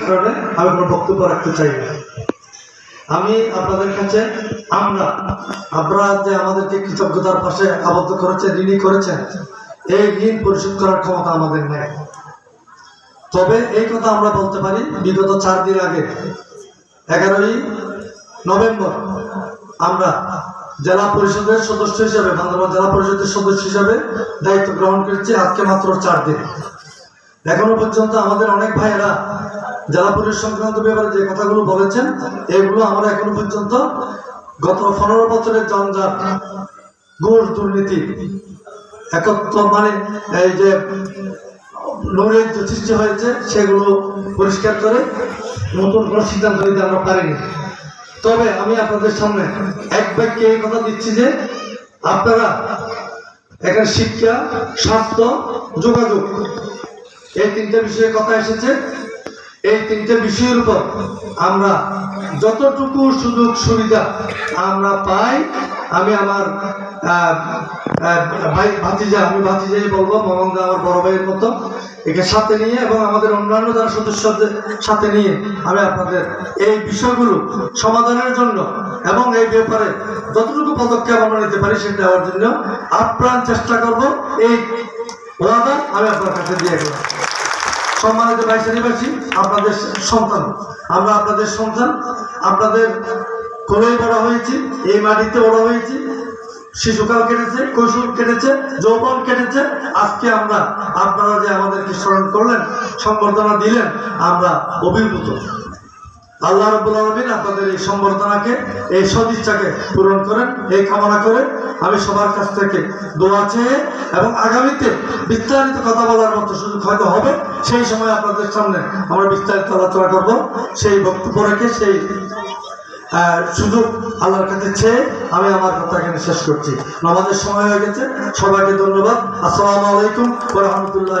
কারণে আমি কোনো বক্তব্য রাখতে চাই না। আমি আপনাদের কাছে, আমরা যে আমাদেরকে কৃতজ্ঞতার পাশে আবদ্ধ ঋণী করেছেন, এই ঋণ পরিশোধ করার ক্ষমতা আমাদের নেই। তবে এই কথা আমরা বলতে পারি, বিগত চার দিন আগে, এগারোই নভেম্বর, আমরা জেলা পরিষদের সদস্য হিসেবে বান্দরবান জেলা পরিষদের সদস্য হিসেবে দায়িত্ব গ্রহণ করেছি, আজকে মাত্র চার দিন। এখনও পর্যন্ত আমাদের অনেক ভাইয়েরা জেলা পরিষদ সংক্রান্ত ব্যাপারে যে কথাগুলো বলেছেন, এগুলো আমরা এখনও পর্যন্ত গত পনেরো বছরের জঞ্জাট ঘুষ দুর্নীতি, একত্র মানে এই যে নোংরের যে সৃষ্টি হয়েছে, সেগুলো পরিষ্কার করে নতুন কোনো সিদ্ধান্ত নিতে আমরা পারিনি। তবে আমি আপনাদের সামনে এক বাক্যে এই কথা দিচ্ছি যে আপনারা এখানে শিক্ষা, স্বাস্থ্য, যোগাযোগ এই তিনটে বিষয়ে কথা এসেছে। এই তিনটে বিষয়ের উপর আমরা যতটুকু সুযোগ সুবিধা আমরা পাই, আমি আমার ভাই ভাতিজা, আমি ভাতিজাই বলব মোহাম্মদ আমার বড় ভাইয়ের মতো, একে সাথে নিয়ে এবং আমাদের অন্যান্য যারা সদস্যদের সাথে নিয়ে আমি আপনাদের এই বিষয়গুলো সমাধানের জন্য এবং এই ব্যাপারে যতটুকু পদক্ষেপ আমরা নিতে পারি সেটা দেওয়ার জন্য আপ্রাণ চেষ্টা করব। এই সম্মানিত আপনাদের সন্তান। আমরা আপনাদের সন্তান, আপনাদের বড় হয়েছি, এই মাটিতে বড় হয়েছি। শিশুকাল কেটেছে, কৈশোর কেটেছে, যৌবন কেটেছে। আজকে আমরা আপনারা যে আমাদেরকে স্মরণ করলেন, সম্বর্ধনা দিলেন, আমরা অভিভূত। আল্লাহ রব্বুল আলমিন আপনাদের এই সম্বর্ধনাকে, এই সদিচ্ছাকে পূরণ করেন, এই কামনা করে আমি সবার কাছ থেকে দোয়া চেয়ে এবং আগামীতে বিস্তারিত কথা বলার মতো সুযোগ হয়তো হবে, সেই সময় আপনাদের সামনে আমরা বিস্তারিত আলোচনা করব। সেই বক্তব্য রেখে, সেই সুযোগ আল্লাহর কাছে চেয়ে আমি আমার কথা এখানে শেষ করছি। আমাদের সময় হয়ে গেছে, সবাইকে ধন্যবাদ। আসসালামু আলাইকুম রহমতুল্লাহ